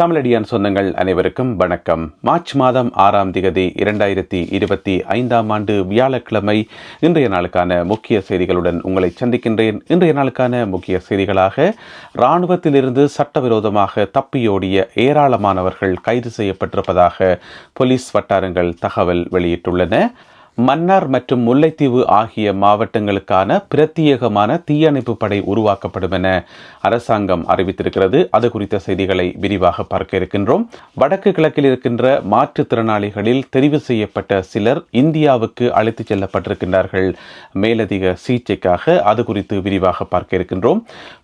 தமிழடியான் சொந்தங்கள் அனைவருக்கும் வணக்கம். மார்ச் மாதம் ஆறாம் திகதி இரண்டாயிரத்தி இருபத்தி ஐந்தாம் ஆண்டு வியாழக்கிழமை இன்றைய நாளுக்கான முக்கிய செய்திகளுடன் உங்களை சந்திக்கின்றேன். இன்றைய நாளுக்கான முக்கிய செய்திகளாக இராணுவத்திலிருந்து சட்டவிரோதமாக தப்பியோடிய ஏராளமானவர்கள் கைது செய்யப்பட்டிருப்பதாக போலீஸ் வட்டாரங்கள் தகவல் வெளியிட்டுள்ளன. மன்னார் மற்றும் முல்லைத்தீவு ஆகிய மாவட்டங்களுக்கான பிரத்யேகமான தீயணைப்பு படை உருவாக்கப்படும் என அரசாங்கம் அறிவித்திருக்கிறது. அது குறித்த செய்திகளை விரிவாக பார்க்க இருக்கின்றோம். வடக்கு கிழக்கில் இருக்கின்ற மாற்றுத்திறனாளிகளில் தெரிவு செய்யப்பட்ட சிலர் இந்தியாவுக்கு அழைத்துச் செல்லப்பட்டிருக்கின்றார்கள். மேலதிக சிகிச்சைக்காக அது குறித்து விரிவாக பார்க்க இருக்கின்றோம்.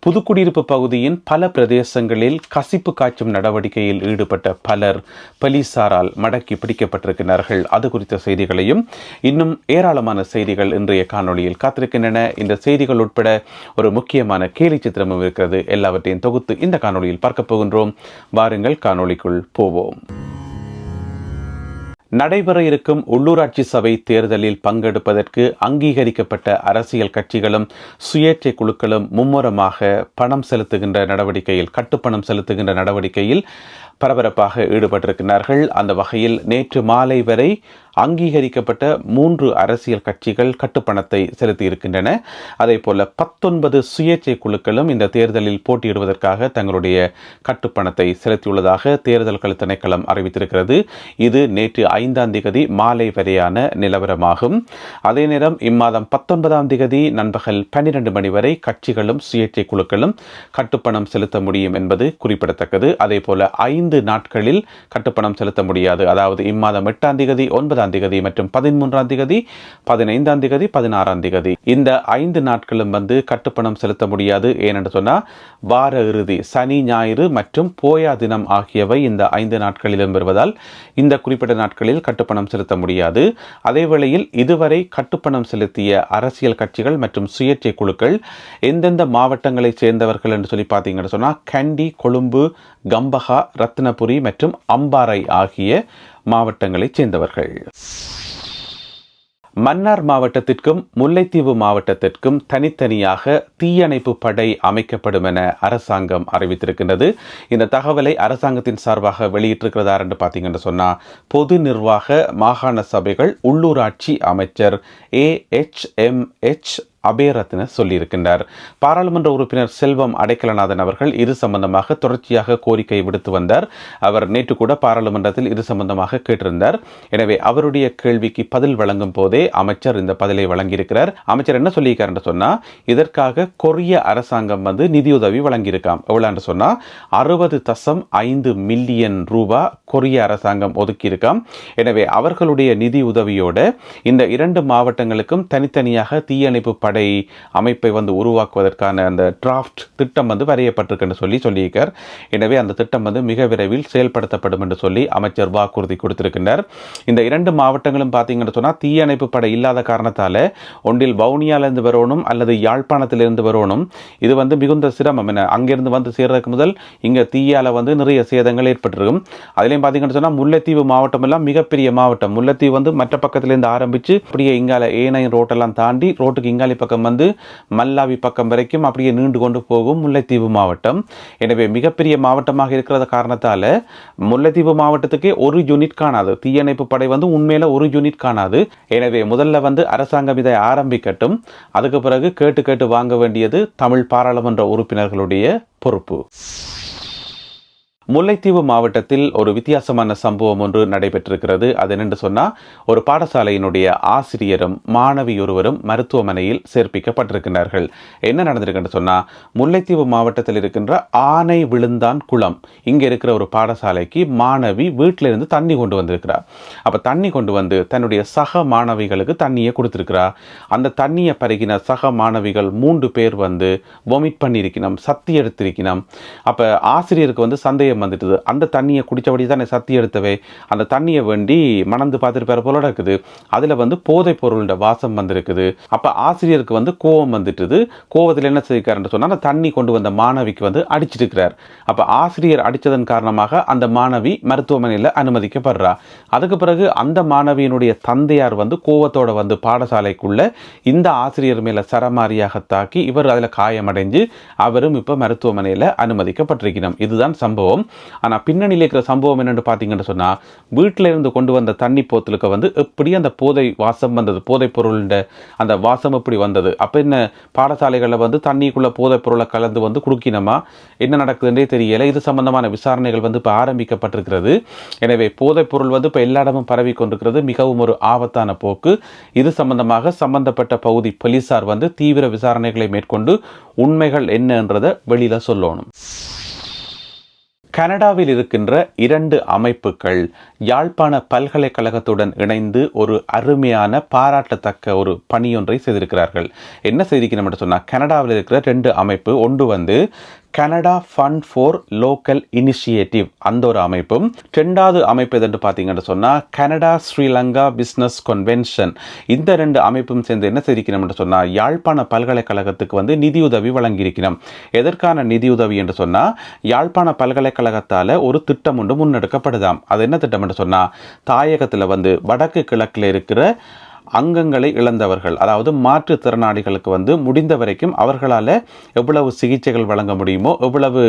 புதுக்குடியிருப்பு பகுதியின் பல பிரதேசங்களில் கசிப்பு காய்ச்சும் நடவடிக்கையில் ஈடுபட்ட பலர் போலீசாரால் மடக்கி பிடிக்கப்பட்டிருக்கிறார்கள் அது குறித்த செய்திகளையும் இன்னும் ஏராளமான செய்திகள் இன்றைய காணொளியில் காத்திருக்கின்றன. இந்த செய்திகள் உட்பட ஒரு முக்கியமான கேலி சித்திரமும் இருக்கிறது. எல்லாவற்றையும் தொகுத்து இந்த காணொளியில் பார்க்க போகின்றோம். வாருங்கள் காணொளிக்குள் போவோம். நடைபெற இருக்கும் உள்ளூராட்சி சபை தேர்தலில் பங்கெடுப்பதற்கு அங்கீகரிக்கப்பட்ட அரசியல் கட்சிகளும் சுயேட்சை குழுக்களும் மும்முரமாக பணம் செலுத்துகின்ற நடவடிக்கையில் கட்டுப்பணம் செலுத்துகின்ற நடவடிக்கையில் பரபரப்பாக ஈடுபட்டிருக்கிறார்கள். அந்த வகையில் நேற்று மாலை வரை அங்கீகரிக்கப்பட்ட மூன்று அரசியல் கட்சிகள் கட்டுப்பணத்தை செலுத்தியிருக்கின்றன. அதே போல பத்தொன்பது சுயேட்சை குழுக்களும் இந்த தேர்தலில் போட்டியிடுவதற்காக தங்களுடைய கட்டுப்பணத்தை செலுத்தியுள்ளதாக தேர்தல்கள் திணைக்களம் அறிவித்திருக்கிறது. இது நேற்று ஐந்தாம் திகதி மாலை வரையான நிலவரமாகும். அதே நேரம் இம்மாதம் பத்தொன்பதாம் திகதி நண்பகல் பன்னிரண்டு மணி வரை கட்சிகளும் சுயேட்சை குழுக்களும் கட்டுப்பணம் செலுத்த முடியும் என்பது குறிப்பிடத்தக்கது. அதே போல ஐந்து நாட்களில் கட்டுப்பணம் செலுத்த முடியாது. அதாவது இம்மாதம் எட்டாம் திகதி ஒன்பதாம் திகதி மற்றும் பதிமூன்றாம் திகதி பதினைந்தாம் திகதி பதினாறாம் திகதி. இந்த ஐந்து நாட்களும் வந்து கட்டுப்பணம் செலுத்த முடியாது. ஏனென்று சொன்னால் வார இறுதி சனி ஞாயிறு மற்றும் போயா தினம் ஆகியவை இந்த ஐந்து நாட்களிலும் வருவதால் இந்த குறிப்பிட்ட நாட்களில் கட்டுப்பணம் செலுத்த முடியாது. அதேவேளையில் இதுவரை கட்டுப்பணம் செலுத்திய அரசியல் கட்சிகள் மற்றும் சுயேட்சை குழுக்கள் எந்தெந்த மாவட்டங்களைச் சேர்ந்தவர்கள் என்று சொல்லி பார்த்தீங்கன்னு சொன்னால் கண்டி கொழும்பு கம்பஹா ரத்னபுரி மற்றும் அம்பாறை ஆகிய மாவட்டங்களைச் சேர்ந்தவர்கள். மன்னார் மாவட்டத்திற்கும் முல்லைத்தீவு மாவட்டத்திற்கும் தனித்தனியாக தீயணைப்பு படை அமைக்கப்படும் என அரசாங்கம் அறிவித்திருக்கின்றது. இந்த தகவலை அரசாங்கத்தின் சார்பாக வெளியிட்டிருக்கிறதா என்று பார்த்தீங்கன்னு சொன்னால் பொது நிர்வாக மாகாண சபைகள் உள்ளூராட்சி அமைச்சர் A H M H Abeyratne சொல்லியிருக்கின்றார். பாராளுமன்ற உறுப்பினர் செல்வம் அடைக்கலநாதன் அவர்கள் இது சம்பந்தமாக தொடர்ச்சியாக கோரிக்கை விடுத்து வந்தார். அவர் நேற்று கூட பாராளுமன்றத்தில் இது சம்பந்தமாக கேட்டிருந்தார். எனவே அவருடைய கேள்விக்கு பதில் வழங்கும் போதே அமைச்சர் இந்த பதிலை வழங்கியிருக்கிறார். அமைச்சர் என்ன சொல்லியிருக்காருன்னு சொன்னா இதற்காக கொரிய அரசாங்கம் வந்து நிதியுதவி வழங்கியிருக்காம். எவ்வளோன்னு சொன்னா அறுபது தசம் ஐந்து மில்லியன் ரூபா கொரிய அரசாங்கம் ஒதுக்கியிருக்காம். எனவே அவர்களுடைய நிதி உதவியோடு இந்த இரண்டு மாவட்டங்களுக்கும் தனித்தனியாக தீயணைப்பு படை அமைப்பை வந்து உருவாக்குவதற்கான அந்த டிராஃப்ட் திட்டம் வந்து வரையப்பட்டிருக்குன்னு சொல்லி சொல்லியிருக்கார். எனவே அந்த திட்டம் வந்து மிக விரைவில் செயல்படுத்தப்படும் என்று சொல்லி அமைச்சர் வாக்குறுதி கொடுத்திருக்கின்றார். இந்த இரண்டு மாவட்டங்களும் பார்த்தீங்கன்னு சொன்னால் தீயணைப்பு படை இல்லாத காரணத்தால் ஒன்றில் வவுனியாவிலிருந்து வரணும் அல்லது யாழ்ப்பாணத்திலிருந்து வரணும். இது வந்து மிகுந்த சிரமம். என்ன அங்கிருந்து வந்து சேர்றதுக்கு முதல் இங்கே தீயால் வந்து நிறைய சேதங்கள் ஏற்பட்டிருக்கும். அதுலேயும் பார்த்தீங்கன்னு சொன்னால் முல்லைத்தீவு மாவட்டம் எல்லாம் மிகப்பெரிய மாவட்டம். முல்லைத்தீவு வந்து மற்ற பக்கத்துலேருந்து ஆரம்பித்து அப்படியே இங்கால ஏனை ரோட்டெல்லாம் தாண்டி ரோட்டுக்கு இங்காலி பக்கம் வந்து மல்லாவி பக்கம் வரைக்கும் அப்படியே நீண்டு கொண்டு போகும் முல்லைத்தீவு மாவட்டம். எனவே மிகப்பெரிய மாவட்டமாக இருக்கிறத காரணத்தால் முல்லைத்தீவு மாவட்டத்துக்கே ஒரு யூனிட் காணாது. தீயணைப்பு படை வந்து உண்மையில ஒரு யூனிட் காணாது. எனவே முதல்ல வந்து அரசாங்கம் இதை ஆரம்பிக்கட்டும். அதுக்கு பிறகு கேட்டு கேட்டு வாங்க வேண்டியது தமிழ் பாராளுமன்ற உறுப்பினர்களுடைய பொறுப்பு. முல்லைத்தீவு மாவட்டத்தில் ஒரு வித்தியாசமான சம்பவம் ஒன்று நடைபெற்றிருக்கிறது. அது என்னென்று சொன்னால் ஒரு பாடசாலையினுடைய ஆசிரியரும் மாணவி ஒருவரும் மருத்துவமனையில் சேர்ப்பிக்கப்பட்டிருக்கிறார்கள். என்ன நடந்திருக்குன்னு சொன்னால் முல்லைத்தீவு மாவட்டத்தில் இருக்கின்ற ஆனை விழுந்தான் குளம். இங்கே இருக்கிற ஒரு பாடசாலைக்கு மாணவி வீட்டிலிருந்து தண்ணி கொண்டு வந்திருக்கிறார் அப்போ தண்ணி கொண்டு வந்து தன்னுடைய சக மாணவிகளுக்கு தண்ணியை கொடுத்துருக்கிறா. அந்த தண்ணியை பருகின சக மாணவிகள் மூன்று பேர் வந்து வொமிட் பண்ணியிருக்கணும் சத்தி எடுத்திருக்கணும். அப்போ ஆசிரியருக்கு வந்து சந்தேகம் சந்தேகம் வந்துட்டுது. அந்த தண்ணியை குடித்தபடி தானே சத்தி எடுத்தவே. அந்த தண்ணியை வேண்டி மணந்து பார்த்துட்டு போல இருக்குது. அதில் வந்து போதைப் பொருளோட வாசம் வந்திருக்குது. அப்போ ஆசிரியருக்கு வந்து கோவம் வந்துட்டுது. கோவத்தில் என்ன செய்யிருக்காருன்னு சொன்னால் அந்த தண்ணி கொண்டு வந்த மாணவிக்கு வந்து அடிச்சிருக்கிறார். அப்போ ஆசிரியர் அடித்ததன் காரணமாக அந்த மாணவி மருத்துவமனையில் அனுமதிக்கப்படுறா. அதுக்கு பிறகு அந்த மாணவியினுடைய தந்தையார் வந்து கோவத்தோட வந்து பாடசாலைக்குள்ளே இந்த ஆசிரியர் மேலே சரமாரியாக தாக்கி இவர் அதில் காயமடைஞ்சு அவரும் இப்போ மருத்துவமனையில் அனுமதிக்கப்பட்டிருக்கணும். இதுதான் சம்பவம். இருக்கும் ஆனால் பின்னணியில் இருக்கிற சம்பவம் என்னென்னு பார்த்தீங்கன்னு சொன்னால் வீட்டில் இருந்து கொண்டு வந்த தண்ணி போத்தலுக்கு வந்து எப்படி அந்த போதை வாசம் வந்தது போதைப் பொருள்ன்ற அந்த வாசம் எப்படி வந்தது? அப்போ என்ன பாடசாலைகளில் வந்து தண்ணிக்குள்ளே போதைப் பொருளை கலந்து வந்து குடுக்கினோமா? என்ன நடக்குதுன்றே தெரியலை. இது சம்பந்தமான விசாரணைகள் வந்து இப்போ ஆரம்பிக்கப்பட்டிருக்கிறது. எனவே போதைப் பொருள் வந்து இப்போ எல்லா இடமும் பரவி கொண்டிருக்கிறது. மிகவும் ஒரு ஆபத்தான போக்கு. இது சம்பந்தமாக சம்பந்தப்பட்ட பகுதி போலீசார் வந்து தீவிர விசாரணைகளை மேற்கொண்டு உண்மைகள் என்னன்றதை வெளியில் சொல்லணும். கனடாவில் இருக்கின்ற இரண்டு அமைப்புகள் யாழ்ப்பாண பல்கலைக்கழகத்துடன் இணைந்து ஒரு அருமையான பாராட்டத்தக்க ஒரு பணியொன்றை செய்திருக்கிறார்கள். என்ன செய்திருக்கணும் சொன்னால் கனடாவில் இருக்கிற ரெண்டு அமைப்பு ஒன்று வந்து Canada fund for local initiative அந்த ஒரு அமைப்பும் ரெண்டாவது அமைப்பு எதுன்னு பார்த்தீங்கன்னு சொன்னால் கனடா ஸ்ரீலங்கா பிஸ்னஸ் கன்வென்ஷன் இந்த ரெண்டு அமைப்பும் சேர்ந்து என்ன செய்திருக்கணும்னு சொன்னால் யாழ்ப்பாண பல்கலைக்கழகத்துக்கு வந்து நிதியுதவி வழங்கியிருக்கணும் எதற்கான நிதியுதவி என்று சொன்னால் யாழ்ப்பாண பல்கலைக்கழகத்தால் ஒரு திட்டம் ஒன்று முன்னெடுக்கப்படுதாம். அது என்ன திட்டம் என்று சொன்னால் தாயகத்தில் வந்து வடக்கு கிழக்கில் இருக்கிற அங்கங்களை இழந்தவர்கள் அதாவது மாற்றுத்திறனாளிகளுக்கு வந்து முடிந்த வரைக்கும் அவர்களால் எவ்வளவு சிகிச்சைகள் வழங்க முடியுமோ எவ்வளவு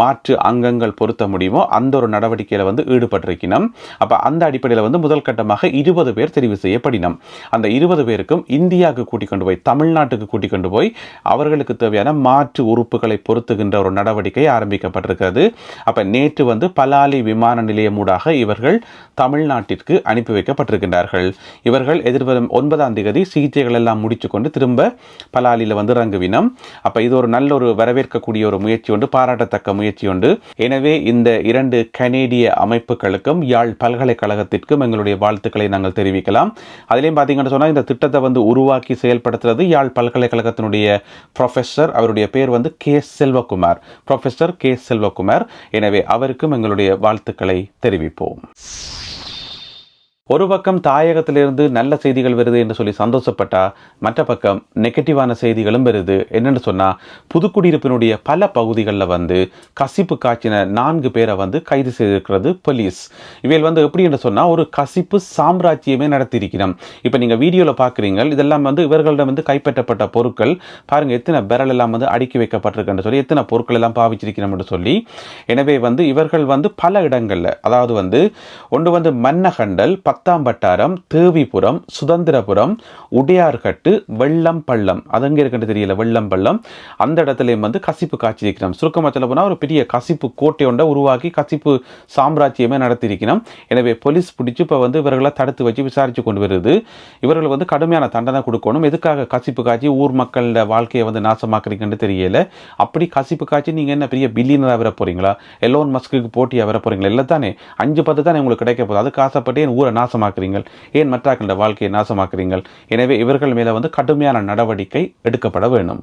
மாற்று அங்கங்கள் பொருத்த முடியுமோ அந்த ஒரு நடவடிக்கையில் வந்து ஈடுபட்டிருக்கணும் அப்போ அந்த அடிப்படையில் வந்து முதல் கட்டமாக இருபது பேர் தெரிவு செய்யப்படினம். அந்த இருபது பேருக்கும் இந்தியாவுக்கு கூட்டிக் கொண்டு போய் தமிழ்நாட்டுக்கு கூட்டிக் கொண்டு போய் அவர்களுக்கு தேவையான மாற்று உறுப்புகளை பொருத்துகின்ற ஒரு நடவடிக்கை ஆரம்பிக்கப்பட்டிருக்கிறது. அப்போ நேற்று வந்து பலாலி விமான நிலையம் ஊடாக இவர்கள் தமிழ்நாட்டிற்கு அனுப்பி வைக்கப்பட்டிருக்கின்றார்கள். இவர்கள் வரும் ஒன்பதாம் தேதி சிகிச்சைகள் எல்லாம் முடிச்சு கொண்டு திரும்ப பலாலியில் வந்து இறங்குவினம். அப்போ இது ஒரு நல்ல ஒரு வரவேற்கக்கூடிய ஒரு முயற்சி உண்டு பாராட்டத்தக்க முயற்சி உண்டு. எனவே இந்த இரண்டு கனேடிய அமைப்புகளுக்கும் யாழ் பல்கலைக்கழகத்திற்கும் எங்களுடைய வாழ்த்துக்களை நாங்கள் தெரிவிக்கலாம். அதுலேயும் பார்த்தீங்கன்னு சொன்னால் இந்த திட்டத்தை வந்து உருவாக்கி செயல்படுத்துறது யாழ் பல்கலைக்கழகத்தினுடைய ப்ரொஃபஸர் அவருடைய பேர் வந்து K Selvakumar. Professor K Selvakumar. எனவே அவருக்கும் எங்களுடைய வாழ்த்துக்களை தெரிவிப்போம். ஒரு பக்கம் தாயகத்திலிருந்து நல்ல செய்திகள் வருது என்று சொல்லி சந்தோஷப்பட்டா மற்ற பக்கம் நெகட்டிவான செய்திகளும் வருது. என்னென்னு சொன்னால் புதுக்குடியிருப்பினுடைய பல பகுதிகளில் வந்து கசிப்பு காய்ச்சின நான்கு பேரை வந்து கைது செய்திருக்கிறது போலீஸ். இவையில் வந்து எப்படி என்று சொன்னால் ஒரு கசிப்பு சாம்ராஜ்யமே நடத்தியிருக்கிறோம். இப்போ நீங்கள் வீடியோவில் பார்க்குறீங்க இதெல்லாம் வந்து இவர்களிடம் வந்து கைப்பற்றப்பட்ட பொருட்கள். பாருங்கள் எத்தனை பெரல் எல்லாம் வந்து அடுக்கி வைக்கப்பட்டிருக்குன்னு சொல்லி எத்தனை பொருட்கள் எல்லாம் பாவிச்சிருக்கிறோம் சொல்லி. எனவே வந்து இவர்கள் வந்து பல இடங்களில் அதாவது வந்து ஒன்று வந்து மன்னகண்டல் பத்தாம் வட்டாரம் தேவிபுரம் சுதந்திரபுரம் உடையார்கட்டு வெள்ளம் பள்ளம் அது எங்கே இருக்குன்னு தெரியல வெள்ளம் பள்ளம் அந்த இடத்துலையும் வந்து கசிப்பு காட்சி இருக்கிறோம் சுருக்கமாக சொல்ல போனால் ஒரு பெரிய கசிப்பு கோட்டை ஒன்றை உருவாக்கி கசிப்பு சாம்ராஜ்யமே நடத்தியிருக்கிறோம் எனவே போலீஸ் பிடிச்சி இப்போ வந்து இவர்களை தடுத்து வச்சு விசாரித்து கொண்டு வருது. இவர்கள் வந்து கடுமையான தண்டனை கொடுக்கணும். எதுக்காக கசிப்பு காட்சி ஊர் மக்களோட வாழ்க்கையை வந்து நாசமாக்குறீங்கன்னு தெரியல. அப்படி கசிப்பு காட்சி நீங்கள் என்ன பெரிய பில்லியனராக வர போகிறீங்களா எல்லோன் மஸ்க்கு போட்டியாக வர போகிறீங்களா இல்லை தானே. அஞ்சு பத்து தானே உங்களுக்கு கிடைக்க போகுது. அதுக்கு ஆசைப்பட்டு என் ஊரை நாசமாக்குறீங்கள்? ஏன் மற்றாக்களோட வாழ்க்கையை நாசமாக்குறீங்கள்? எனவே இவர்கள் மேலே வந்து கடுமையான நடவடிக்கை எடுக்கப்பட வேண்டும்.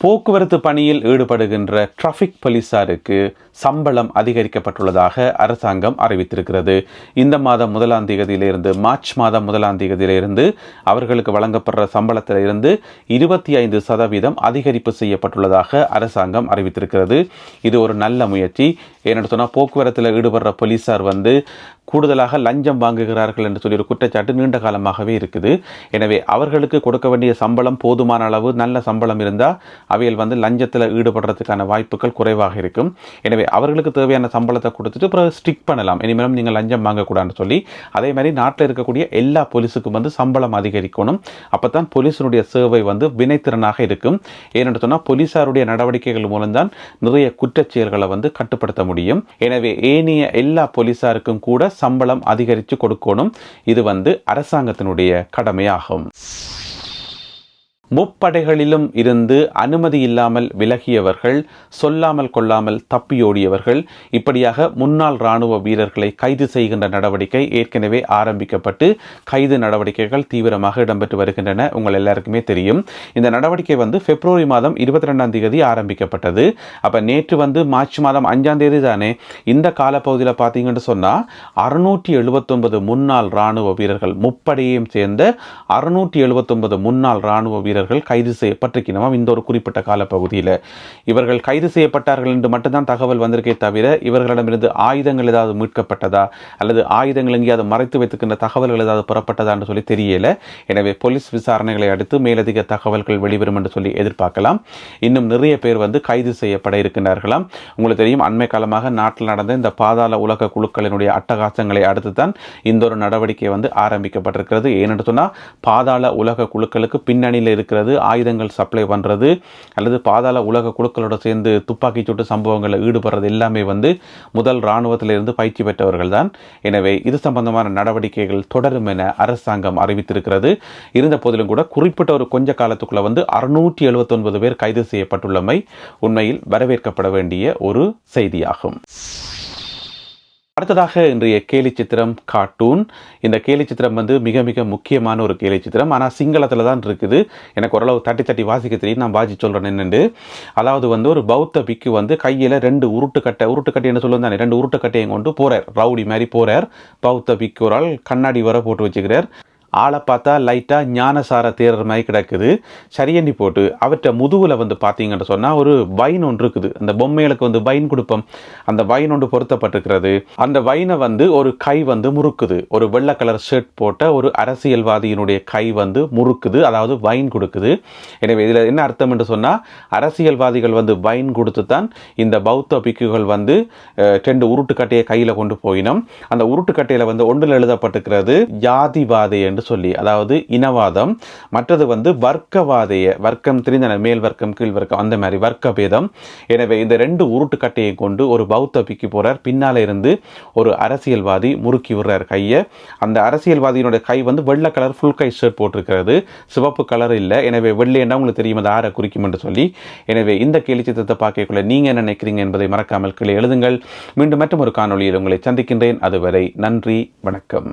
போக்குவரத்து பணியில் ஈடுபடுகின்ற டிராஃபிக் போலீசாருக்கு சம்பளம் அதிகரிக்கப்பட்டுள்ளதாக அரசாங்கம் அறிவித்திருக்கிறது. இந்த மாதம் முதலாம் தேதியிலிருந்து மார்ச் மாதம் முதலாம் தேதியிலிருந்து அவர்களுக்கு வழங்கப்படுற சம்பளத்திலிருந்து இருபத்தி ஐந்து சதவீதம் அதிகரிப்பு செய்யப்பட்டுள்ளதாக அரசாங்கம் அறிவித்திருக்கிறது. இது ஒரு நல்ல முயற்சி. ஏன்னு சொன்னால் போக்குவரத்தில் ஈடுபடுற போலீசார் வந்து கூடுதலாக லஞ்சம் வாங்குகிறார்கள் என்று சொல்லி ஒரு குற்றச்சாட்டு நீண்ட காலமாகவே இருக்குது. எனவே அவர்களுக்கு கொடுக்க வேண்டிய சம்பளம் போதுமான அளவு நல்ல சம்பளம் இருந்தால் அவையில் வந்து லஞ்சத்தில் ஈடுபடுறதுக்கான வாய்ப்புகள் குறைவாக இருக்கும். எனவே அவர்களுக்கு தேவையான சம்பளத்தை கொடுத்துட்டு அப்புறம் ஸ்டிக் பண்ணலாம். இனிமேலும் நீங்கள் லஞ்சம் வாங்கக்கூடாதுன்னு சொல்லி அதே மாதிரி நாட்டில் இருக்கக்கூடிய எல்லா போலீஸுக்கும் வந்து சம்பளம் அதிகரிக்கணும். அப்போ தான் போலீஸினுடைய சேவை வந்து வினைத்திறனாக இருக்கும். ஏனென்று சொன்னால் போலீஸாருடைய நடவடிக்கைகள் மூலம்தான் நிறைய குற்றச்செயல்களை வந்து கட்டுப்படுத்த முடியும். எனவே ஏனைய எல்லா போலீஸாருக்கும் கூட சம்பளம் அதிகரித்து கொடுக்கணும். இது வந்து அரசாங்கத்தினுடைய கடமையாகும். முப்படைகளிலும் இருந்து அனுமதி இல்லாமல் விலகியவர்கள் சொல்லாமல் கொள்ளாமல் தப்பியோடியவர்கள் இப்படியாக முன்னாள் இராணுவ வீரர்களை கைது செய்கின்ற நடவடிக்கை ஏற்கனவே ஆரம்பிக்கப்பட்டு கைது நடவடிக்கைகள் தீவிரமாக இடம்பெற்று வருகின்றன. உங்கள் எல்லாருக்குமே தெரியும். இந்த நடவடிக்கை வந்து பிப்ரவரி மாதம் இருபத்தி ரெண்டாம் தேதி ஆரம்பிக்கப்பட்டது. அப்போ நேற்று வந்து மார்ச் மாதம் அஞ்சாம் தேதி தானே? இந்த காலப்பகுதியில் பார்த்தீங்கன்னு சொன்னால் அறுநூற்றி எழுபத்தொன்பது முன்னாள் இராணுவ வீரர்கள் முப்படையையும் சேர்ந்த அறுநூற்றி எழுபத்தொன்பது முன்னாள் இராணுவ வீரர்கள் வீரர்கள் கைது செய்யப்பட்டிருக்கணுமாம் இந்த ஒரு குறிப்பிட்ட காலப்பகுதியில். இவர்கள் கைது செய்யப்பட்டார்கள் என்று மட்டும்தான் தகவல் வந்திருக்கே தவிர இவர்களிடமிருந்து ஆயுதங்கள் ஏதாவது மீட்கப்பட்டதா? அல்லது ஆயுதங்கள் எங்கேயாவது மறைத்து வைத்துக்கின்ற தகவல்கள் ஏதாவது பெறப்பட்டதா என்று சொல்லி தெரியல. எனவே போலீஸ் விசாரணைகளை அடுத்து மேலதிக தகவல்கள் வெளிவரும் என்று சொல்லி எதிர்பார்க்கலாம். இன்னும் நிறைய பேர் வந்து கைது செய்யப்பட இருக்கின்றார்களாம். உங்களுக்கு தெரியும் அண்மை காலமாக நாட்டில் நடந்த இந்த பாதாள உலக குழுக்களினுடைய அட்டகாசங்களை அடுத்து தான் இந்த ஒரு நடவடிக்கை வந்து ஆரம்பிக்கப்பட்டிருக்கிறது. ஏனென்று சொன்னால் பாதாள உலக குழுக்களுக்கு பின்னணியில் இருக்கிறது ஆயுதங்கள் சப்ளை பண்ணுறது அல்லது பாதாள உலக குழுக்களோட சேர்ந்து துப்பாக்கி சூட்டு சம்பவங்களில் ஈடுபடுறது எல்லாமே வந்து முதல் இராணுவத்திலிருந்து பயிற்சி பெற்றவர்கள் தான் எனவே இது சம்பந்தமான நடவடிக்கைகள் தொடரும் என அரசாங்கம் அறிவித்திருக்கிறது. இருந்த போதிலும் கூட குறிப்பிட்ட ஒரு கொஞ்ச காலத்துக்குள்ள வந்து அறுநூற்றி எழுபத்தொன்பது பேர் கைது செய்யப்பட்டுள்ளமை உண்மையில் வரவேற்கப்பட வேண்டிய ஒரு செய்தியாகும். அடுத்ததாக இன்றைய கேலி சித்திரம் கார்ட்டூன் இந்த கேலி சித்திரம் வந்து மிக மிக முக்கியமான ஒரு கேலி சித்திரம். ஆனால் சிங்களத்தில் தான் இருக்குது. எனக்கு ஓரளவு தட்டி தட்டி வாசிக்க தெரியும். நான் வாசி சொல்கிறேன் என்னென்று. அதாவது வந்து ஒரு பௌத்த பிக்கு வந்து கையில் ரெண்டு உருட்டுக்கட்டை உருட்டுக்கட்டை என்ன சொல்லுவோம் தானே? ரெண்டு உருட்டுக்கட்டையும் கொண்டு போகிறார் ரவுடி மாதிரி போகிறார் பௌத்த பிக்கு ஒரு ஆள் கண்ணாடி வர போட்டு வச்சுக்கிறார். ஆளை பார்த்தா லைட்டாக ஞானசார தேர்ற மாதிரி கிடக்குது. சரியண்ணி போட்டு அவற்றை முதுகில் வந்து பார்த்தீங்கன்னு சொன்னால் ஒரு வைன் ஒன்று இருக்குது. அந்த பொம்மைகளுக்கு வந்து வைன் கொடுப்போம். அந்த வைன் ஒன்று பொருத்தப்பட்டிருக்கிறது. அந்த வைனை வந்து ஒரு கை வந்து முறுக்குது. ஒரு வெள்ளை கலர் ஷர்ட் போட்ட ஒரு அரசியல்வாதியினுடைய கை வந்து முறுக்குது. அதாவது வைன் கொடுக்குது. எனவே இதில் என்ன அர்த்தம் என்று சொன்னால் அரசியல்வாதிகள் வந்து வைன் கொடுத்து தான் இந்த பௌத்த பிக்குகள் வந்து அஹ், ரெண்டு உருட்டுக்கட்டையை கையில் கொண்டு போயினோம். அந்த உருட்டுக்கட்டையில் வந்து ஒன்றில் எழுதப்பட்டிருக்கிறது ஜாதிவாதை என்று சொல்லி அதாவது இனவாதம் மற்றது வந்து வர்க்கவாதைய வர்க்கம் தெரிந்தன மேல் வர்க்கம் கீழ் வர்க்கம் அந்த மாதிரி வர்க்க பேதம் எனவே இந்த ரெண்டு உருட்டுக்கட்டையை கொண்டு ஒரு பௌத்த பிக்கு போகிறார் பின்னால் இருந்து ஒரு அரசியல்வாதி முறுக்கி விடுறார் கையை. அந்த அரசியல்வாதியினுடைய கை வந்து வெள்ளை கலர் ஃபுல் கை ஷர்ட் போட்டிருக்கிறது. சிவப்பு கலர் இல்லை. எனவே வெள்ளைன்னா உங்களுக்கு தெரியும் அது ஆரை குறிக்கும் என்று சொல்லி. எனவே இந்த கேலி சித்திரத்தை பார்க்கக்குள்ள நீங்கள் என்ன நினைக்கிறீங்க என்பதை மறக்காமல் கீழே எழுதுங்கள். மீண்டும் மற்றும் ஒரு காணொலியில் உங்களை சந்திக்கின்றேன். அதுவரை நன்றி வணக்கம்.